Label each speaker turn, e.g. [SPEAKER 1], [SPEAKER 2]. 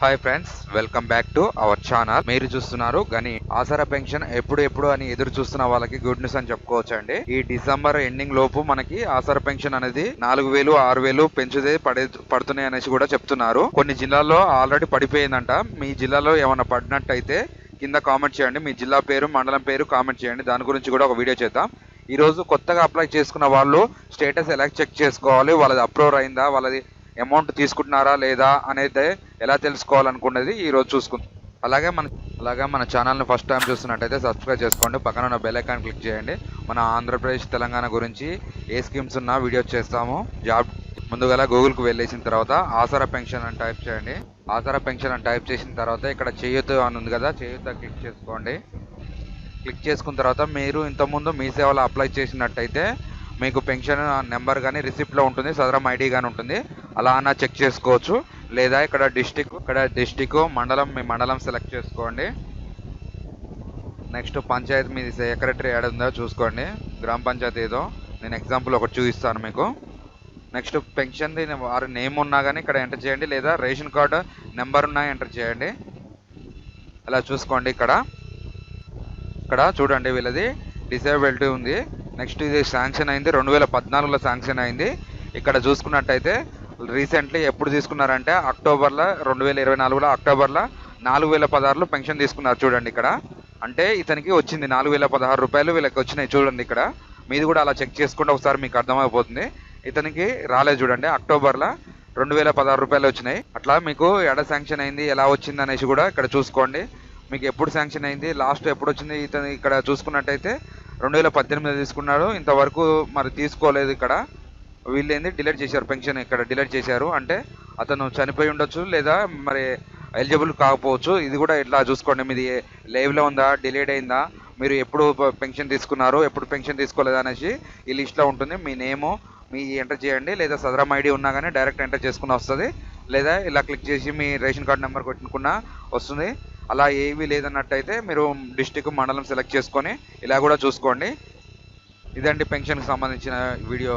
[SPEAKER 1] Hi friends welcome back to our channel మీరు చూస్తున్నారు గని ఆసరా పెన్షన్ ఎప్పుడు ఎప్పుడు అని ఎదురు చూస్తున్న వాళ్ళకి గుడ్ న్యూస్ అని చెప్పుకోవచ్చు అండి ఈ డిసెంబర్ ఎండింగ్ లోపు మనకి ఆసరా పెన్షన్ అనేది నాలుగు వేలు ఆరు వేలు పెంచుదే పడే పడుతున్నాయి అనేసి కూడా చెప్తున్నారు. కొన్ని జిల్లాల్లో ఆల్రెడీ పడిపోయిందంట. మీ జిల్లాలో ఏమైనా పడినట్టయితే కింద కామెంట్ చేయండి. మీ జిల్లా పేరు మండలం పేరు కామెంట్ చేయండి. దాని గురించి కూడా ఒక వీడియో చేద్దాం. ఈరోజు కొత్తగా అప్లై చేసుకున్న వాళ్ళు స్టేటస్ ఎలా చెక్ చేసుకోవాలి? వాళ్ళది అప్రూవ్ అయిందా? వాళ్ళది అమౌంట్ తీసుకుంటున్నారా లేదా అనేది ఎలా తెలుసుకోవాలనుకున్నది ఈరోజు చూసుకుందాం. అలాగే మన అలాగే మన ఛానల్ని ఫస్ట్ టైం చూస్తున్నట్టయితే సబ్స్క్రైబ్ చేసుకోండి. పక్కన ఉన్న బెల్ ఐకాన్ క్లిక్ చేయండి. మన ఆంధ్రప్రదేశ్ తెలంగాణ గురించి ఏ స్కీమ్స్ ఉన్నా వీడియోస్ చేస్తాము. జాబ్ ముందుగా గూగుల్కి వెళ్ళేసిన తర్వాత ఆసరా పెన్షన్ అని టైప్ చేయండి. ఆసరా పెన్షన్ అని టైప్ చేసిన తర్వాత ఇక్కడ చేయూత అని ఉంది కదా చేయూత క్లిక్ చేసుకోండి. క్లిక్ చేసుకున్న తర్వాత మీరు ఇంతకుముందు మీ సేవలో అప్లై చేసినట్టయితే మీకు పెన్షన్ నెంబర్ కానీ రిసిప్ట్లో ఉంటుంది సదరం ఐడి కానీ ఉంటుంది. అలా అన్న చెక్ చేసుకోవచ్చు. లేదా ఇక్కడ డిస్టిక్ ఇక్కడ డిస్టిక్ మండలం మీ మండలం సెలెక్ట్ చేసుకోండి. నెక్స్ట్ పంచాయతీ మీ సెక్రటరీ యాడ్ ఉందో చూసుకోండి. గ్రామ పంచాయతీ ఏదో. నేను ఎగ్జాంపుల్ ఒకటి చూపిస్తాను మీకు. నెక్స్ట్ పెన్షన్ది వారి నేమ్ ఉన్నా కానీ ఇక్కడ ఎంటర్ చేయండి. లేదా రేషన్ కార్డు నెంబర్ ఉన్నా ఎంటర్ చేయండి. అలా చూసుకోండి ఇక్కడ. ఇక్కడ చూడండి వీళ్ళది. డిసేబిలిటీ ఉంది. నెక్స్ట్ ఇది శాంక్షన్ అయింది. రెండు వేల పద్నాలుగులో శాంక్షన్ అయింది. ఇక్కడ చూసుకున్నట్టయితే రీసెంట్లీ ఎప్పుడు తీసుకున్నారంటే అక్టోబర్లో రెండు వేల ఇరవై నాలుగులో అక్టోబర్లో నాలుగు వేల పదహారులో పెన్షన్ తీసుకున్నారు చూడండి ఇక్కడ. అంటే ఇతనికి వచ్చింది నాలుగు వేల పదహారు రూపాయలు వీళ్ళకి వచ్చినాయి చూడండి ఇక్కడ. మీది కూడా అలా చెక్ చేసుకుంటే ఒకసారి మీకు అర్థమైపోతుంది. ఇతనికి రాలేదు చూడండి అక్టోబర్లో రెండు వేల పదహారు రూపాయలు వచ్చినాయి. అట్లా మీకు ఎడ శాంక్షన్ అయింది ఎలా వచ్చింది అనేసి కూడా ఇక్కడ చూసుకోండి. మీకు ఎప్పుడు శాంక్షన్ అయింది లాస్ట్ ఎప్పుడు వచ్చింది ఇతను ఇక్కడ చూసుకున్నట్టయితే రెండు వేల పద్దెనిమిది తీసుకున్నాడు. ఇంతవరకు మరి తీసుకోలేదు ఇక్కడ. వీళ్ళు ఏంది డిలీట్ చేశారు పెన్షన్ ఇక్కడ డిలీట్ చేశారు. అంటే అతను చనిపోయి ఉండొచ్చు లేదా మరి ఎలిజిబుల్ కాకపోవచ్చు. ఇది కూడా ఇట్లా చూసుకోండి. మీది లైవ్లో ఉందా? డిలేట్ అయిందా? మీరు ఎప్పుడు పెన్షన్ తీసుకున్నారు? ఎప్పుడు పెన్షన్ తీసుకోలేదా అనేసి ఈ లిస్ట్లో ఉంటుంది. మీ నేము మీ ఎంటర్ చేయండి. లేదా సదరం ఐడి ఉన్నా కానీ డైరెక్ట్ ఎంటర్ చేసుకుని వస్తుంది. లేదా ఇలా క్లిక్ చేసి మీ రేషన్ కార్డ్ నెంబర్ కొట్టుకున్నా వస్తుంది. అలా ఏవి లేదన్నట్టయితే మీరు డిస్టిక్ మండలం సెలెక్ట్ చేసుకొని ఇలా కూడా చూసుకోండి. ఇదండి పెన్షన్కి సంబంధించిన వీడియో.